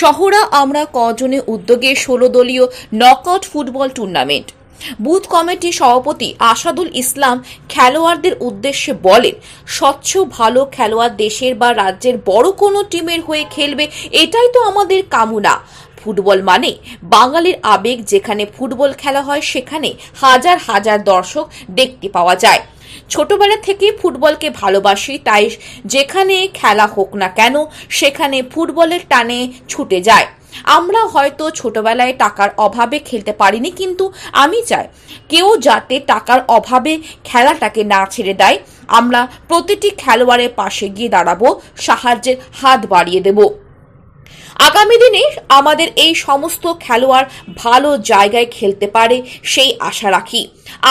শহরা আমরা কজনে উদ্যোগে ষোলো দলীয় নকআউট ফুটবল টুর্নামেন্ট বুথ কমিটির সভাপতি আসাদুল ইসলাম খেলোয়াড়দের উদ্দেশ্যে বলেন, স্বচ্ছ, ভালো খেলোয়াড় দেশের বা রাজ্যের বড় কোনো টিমের হয়ে খেলবে, এটাই তো আমাদের কামনা। ফুটবল মানে বাঙালির আবেগ যেখানে ফুটবল খেলা হয়, সেখানে হাজার হাজার দর্শক দেখতে পাওয়া যায়। ছোটবেলা থেকে ফুটবলকে ভালোবাসি, তাই যেখানে খেলা হোক না কেন, সেখানে ফুটবলের টানে ছুটে যায় আমরা হয়তো ছোটবেলায় টাকার অভাবে খেলতে পারিনি, কিন্তু আমি চাই কেউ যাতে টাকার অভাবে খেলাটাকে না ছেড়ে দেয়। আমরা প্রতিটি খেলোয়াড়ের পাশে গিয়ে দাঁড়াবো, সাহায্যের হাত বাড়িয়ে দেবো। আগামী দিনে আমাদের এই সমস্ত খেলোয়াড় ভালো জায়গায় খেলতে পারে সেই আশা রাখি।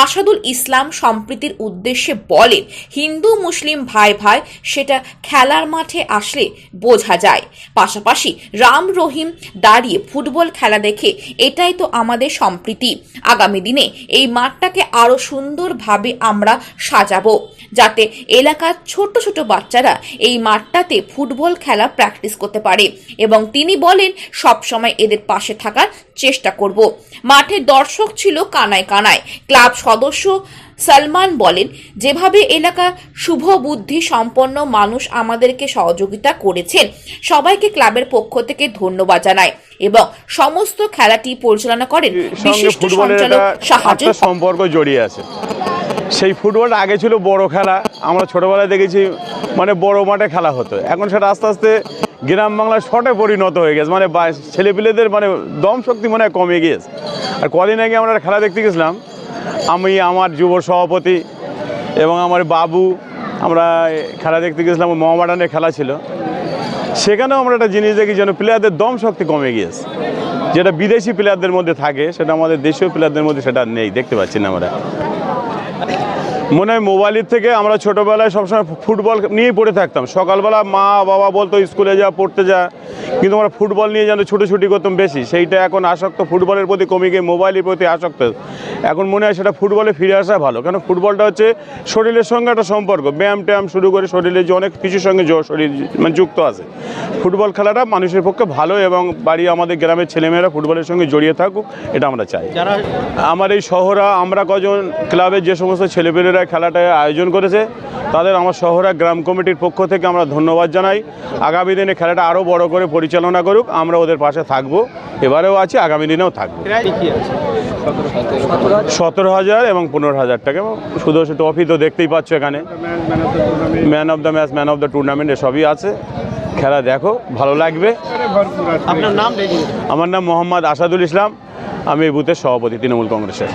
আসাদুল ইসলাম সম্প্রীতির উদ্দেশ্যে বলেন হিন্দু মুসলিম ভাই ভাই, সেটা খেলার মাঠে আসলে বোঝা যায়। পাশাপাশি রাম রহিম দাঁড়িয়ে ফুটবল খেলা দেখে এটাই তো আমাদের সম্প্রীতি। আগামী দিনে এই মাঠটাকে আরও সুন্দরভাবে আমরা সাজাবো, যাতে এলাকার ছোট ছোট বাচ্চারা এই মাঠটাতে ফুটবল খেলা প্র্যাকটিস করতে পারে এবং তিনি বলেন সবসময় এদের পাশে থাকার চেষ্টা করব। মাঠে দর্শক ছিল কানায় কানায়। ক্লাব সদস্য সালমান বলেন যেভাবে এলাকা শুভ বুদ্ধি সম্পন্ন মানুষ আমাদেরকে সহযোগিতা করেছেন সবাইকে ক্লাবের পক্ষ থেকে ধন্যবাদ জানায় এবং সমস্ত খেলাটি পরিচালনা করেন বিশিষ্ট সঞ্চালক সাহায্য সম্পর্ক জড়িয়ে আছে। সেই ফুটবলটা আগে ছিল বড় খেলা। আমরা ছোটবেলায় দেখেছি মানে বড় মাঠে খেলা হতো। এখন সেটা আস্তে আস্তে গ্রাম বাংলার শটে পরিণত হয়ে গেছে। মানে ছেলেপিলেদের মানে দম শক্তি মনে হয় কমে গিয়েছে। আর কদিন আগে আমরা খেলা দেখতে গেছিলাম। আমি, আমার যুব সভাপতি এবং আমার বাবু, আমরা খেলা দেখতে গেছিলাম মহামাডানের খেলা ছিল। সেখানেও আমরা একটা জিনিস দেখি যেন প্লেয়ারদের দম শক্তি কমে গিয়েছে। যেটা বিদেশি প্লেয়ারদের মধ্যে থাকে, সেটা আমাদের দেশীয় প্লেয়ারদের মধ্যে সেটা নেই। দেখতে পাচ্ছি না আমরা। মনে হয় মোবাইলের থেকে আমরা ছোটোবেলায় সবসময় ফুটবল নিয়েই পড়ে থাকতাম। সকালবেলা মা বাবা বলতো, স্কুলে যা, পড়তে যা। কিন্তু আমরা ফুটবল নিয়ে যেন ছুটোছুটি করতাম বেশি। সেইটা এখন আসক্ত ফুটবলের প্রতি কমে গিয়ে মোবাইলের প্রতি আসক্ত। এখন মনে হয় সেটা ফুটবলে ফিরে আসা ভালো। কেন ফুটবলটা হচ্ছে শরীরের সঙ্গে একটা সম্পর্ক। ব্যায়াম ট্যায়াম শুরু করে শরীরে যে অনেক কিছুর সঙ্গে শরীর মানে যুক্ত আছে। ফুটবল খেলাটা মানুষের পক্ষে ভালো এবং বাড়ি আমাদের গ্রামের ছেলেমেয়েরা ফুটবলের সঙ্গে জড়িয়ে থাকুক এটা আমরা চাই। যারা আমার এই শহরা আমরা কজন ক্লাবের যে সমস্ত ছেলেপেলেরা খেলাটা আয়োজন করেছে তাদের আমার শহরা গ্রাম কমিটির পক্ষ থেকে আমরা ধন্যবাদ জানাই। আগামী দিনে খেলাটা আরও বড় করে পরিচালনা করুক আমরা ওদের পাশে থাকব। এবারেও আছি আগামী দিনেও থাকব। সতেরো হাজার এবং পনেরো হাজার টাকা। এবং শুধু শুধু ট্রফি তো দেখতেই পাচ্ছ এখানে। Man of the match man of the tournament এসবই আছে। খেলা দেখো ভালো লাগবে। আপনার নাম আমার নাম মোহাম্মদ আসাদুল ইসলাম। আমি এই বুথের সভাপতি তৃণমূল কংগ্রেসের।